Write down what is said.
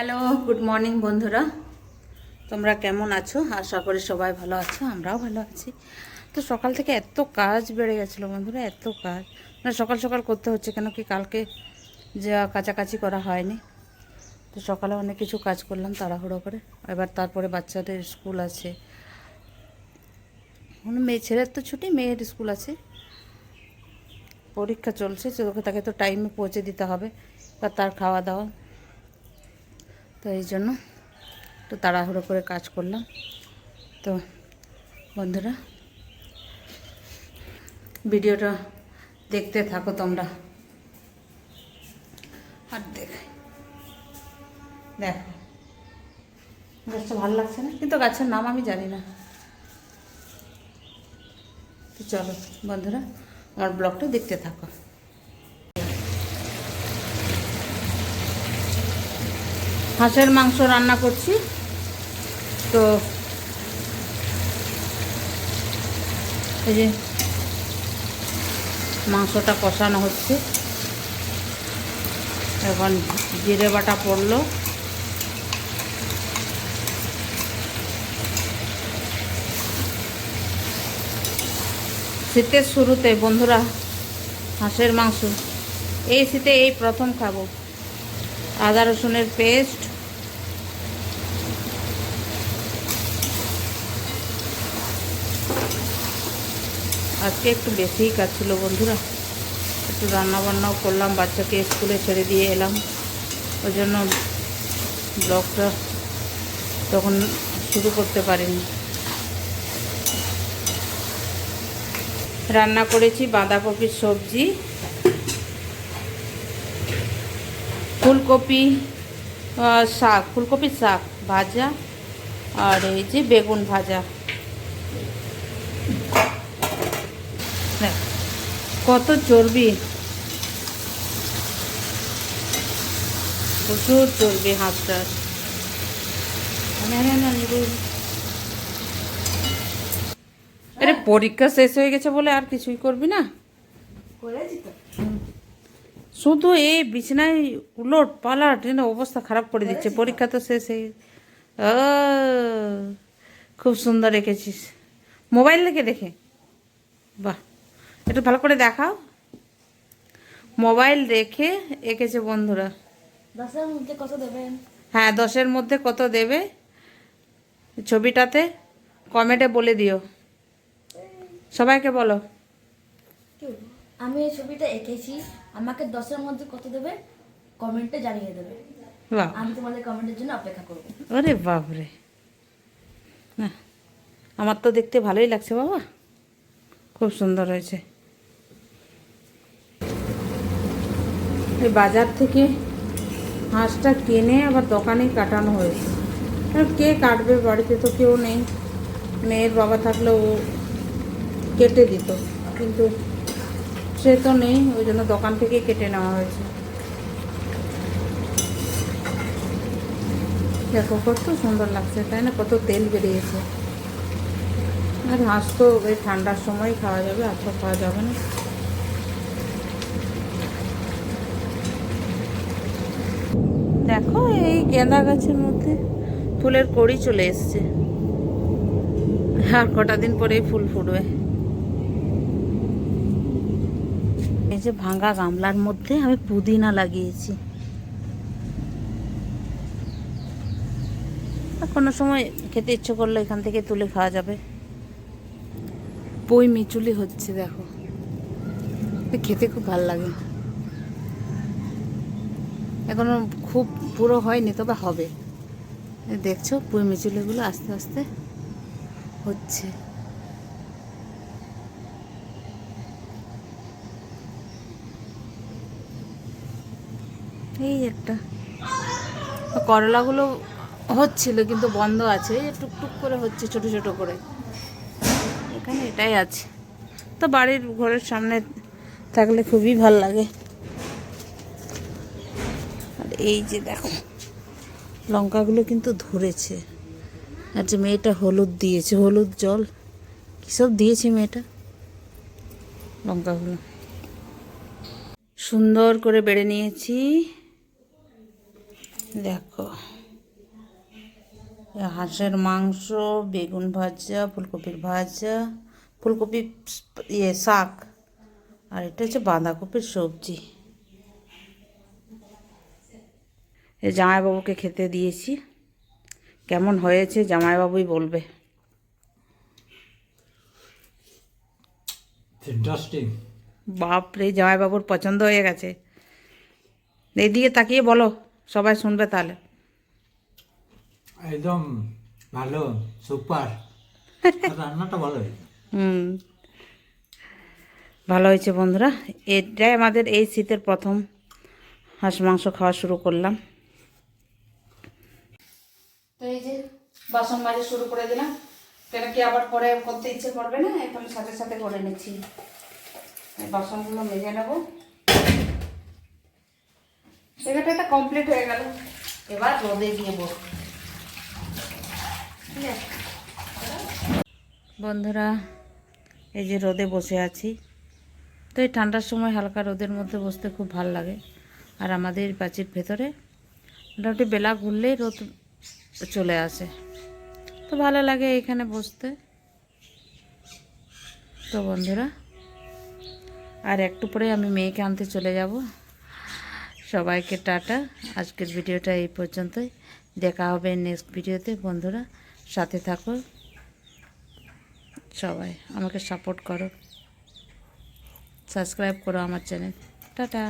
Hello good morning বন্ধুরা। তোমরা কেমন আছো? আশা করি সবাই ভালো আছো, আমরাও ভালো আছি। তো সকাল থেকে এত কাজ বেড়ে গেছিল বন্ধুরা, এত কাজ। মানে সকাল সকাল করতে হচ্ছে কেন কি কালকে যা কাছাকাছি করা হয়নি। তো সকালে অনেক কিছু কাজ করলাম তাড়াহুড়ো করে। এবার তারপরে বাচ্চাদের স্কুল আছে। মানে মেয়ে, ছেলের তো ছুটি, মেয়ের স্কুল আছে। পরীক্ষা চলছে তোকে তাকে তো টাইমে পৌঁছে দিতে হবে। বা তার খাওয়া দাওয়া। তো এই জন্য একটু তাড়াহুড়ো করে কাজ করলাম। তো বন্ধুরা, ভিডিওটা দেখতে থাকো তোমরা। আর দেখ, দেখো। গাছটা ভালো লাগছে না? কিন্তু গাছের নাম আমি জানি না। তো চলো বন্ধুরা, আমার ব্লগটা দেখতে থাকো। হাঁসের মাংস রান্না করছি। তো এই যে মাংসটা কষানো হচ্ছে। এখন জিরে বাটা পড়ল। শীতের শুরুতে বন্ধুরা হাঁসের মাংস, এই শীতে এই প্রথম খাব। আদা রসুনের পেস্ট আজকে একটু বেশিই কাজ ছিল বন্ধুরা। একটু রান্না বান্নাও করলাম, বাচ্চাকে স্কুলে ছেড়ে দিয়ে এলাম। ওই জন্য ব্লগটা তখন শুরু করতে পারিনি। রান্না করেছি বাঁধাকপির সবজি, ফুলকপি শাক, ফুলকপির শাক ভাজা, আর এই যে বেগুন ভাজা। কত চর্বি? প্রচুর চর্বি হাঁসটার আরে পরীক্ষা শেষ হয়ে গেছে বলে আর কিছুই করবি না? শুধু এই বিছানায় উলট পালাট অবস্থা খারাপ করে দিচ্ছে। পরীক্ষা তো শেষ হয়ে। খুব সুন্দর রেখেছিস। মোবাইল দেখে দেখে। বাহ। একটু ভালো করে দেখাও। মোবাইল রেখে এঁকেছে বন্ধুরা। দশের মধ্যে কত দেবেন? হ্যাঁ দশের মধ্যে কত দেবে? ছবিটাতে কমেন্টে বলে দিও। সবাইকে বলো। আমি এই ছবিটা এঁকেছি। আমাকে দশের মধ্যে কত দেবে? কমেন্টে জানিয়ে দেবে। আমি তোমাদের কমেন্টের জন্য অপেক্ষা করব। ওরে বাপরে। না আমার তো দেখতে ভালোই লাগছে বাবা। খুব সুন্দর হয়েছে। বাজার থেকে হাঁসটা কিনে আবার দোকানে কাটানো হয়েছে। কে কাটবে বাড়িতে তো কেউ নেই। মেয়ের বাবা থাকলে ও কেটে দিত, কিন্তু সে তো নেই, ওই জন্য দোকান থেকে কেটে নেওয়া হয়েছে। দেখো, কত সুন্দর লাগছে, তাই না? কত তেল বেরিয়েছে। আর হাঁস তো ওই ঠান্ডার সময় খাওয়া যাবে, আর তো খাওয়া যাবে না। দেখো এই গেঁদা গাছের মধ্যে ফুলের কড়ি চলে এসছে। আর কটা দিন পরেই ফুল ফুটবে। এই যে ভাঙা গামলার মধ্যে আমি পুদিনা লাগিয়েছি। কোনো সময় খেতে ইচ্ছে করলে এখান থেকে তুলে খাওয়া যাবে। পই মিচুলি হচ্ছে, দেখো। খেতে খুব ভালো লাগে। এখনও খুব পুরো হয়নি, তবে হবে। দেখছ পুঁই মিচুলিগুলো আস্তে আস্তে হচ্ছে। এই একটা। করলাগুলো হচ্ছিল, কিন্তু বন্ধ আছে। টুকটুক করে হচ্ছে, ছোট ছোট করে। এখানে এটাই আছে। তো বাড়ির ঘরের সামনে থাকলে খুবই ভালো লাগে। এই যে দেখো, লঙ্কাগুলো কিন্তু ধরেছে। আর যে মেয়েটা হলুদ দিয়েছে, হলুদ জল। কীসব দিয়েছে মেয়েটা? লঙ্কাগুলো। সুন্দর করে বেড়ে নিয়েছি। দেখো, হাঁসের মাংস, বেগুন ভাজা, ফুলকপির ভাজা, ফুলকপি ইয়ে শাক, আর এটা হচ্ছে বাঁধাকপির সবজি এই জামাইবাবুকে খেতে দিয়েছি। কেমন হয়েছে জামাইবাবুই বলবে। বাপরে জামাইবাবুর পছন্দ হয়ে গেছে। এইদিকে তাকিয়ে বলো সবাই শুনবে তাহলে। একদম ভালো সুপার রান্নাটা ভালো হুম। ভালো হয়েছে বন্ধুরা। এটাই আমাদের এই শীতের প্রথম হাঁস মাংস খাওয়া শুরু করলাম। তো এই যে বাসন মাজা শুরু করে দিলাম। কেন কি আবার পরে করতে ইচ্ছে করবে না এখন সাথে সাথে করে নিচ্ছি। বাসনগুলো মেজে নেব। জায়গাটা একটা কমপ্লিট হয়ে গেল। এবার রোদে দিয়ে বসবো। বন্ধুরা, এই যে রোদে বসে আছি। তো এই ঠান্ডার সময় হালকা রোদের মধ্যে বসতে খুব ভালো লাগে। আর আমাদের প্রাচীর ভেতরে মোটামুটি বেলা ঘুরলেই রোদ চলে আসে। তো ভালো লাগে এখানে বসতে। তো বন্ধুরা, আর একটু পরে আমি মেয়েকে আনতে চলে যাব। সবাইকে টাটা। আজকের ভিডিওটা এই পর্যন্তই। দেখা হবে নেক্সট ভিডিওতে। বন্ধুরা, সাথে থাকো। সবাই আমাকে সাপোর্ট করো। সাবস্ক্রাইব করো আমার চ্যানেল টাটা।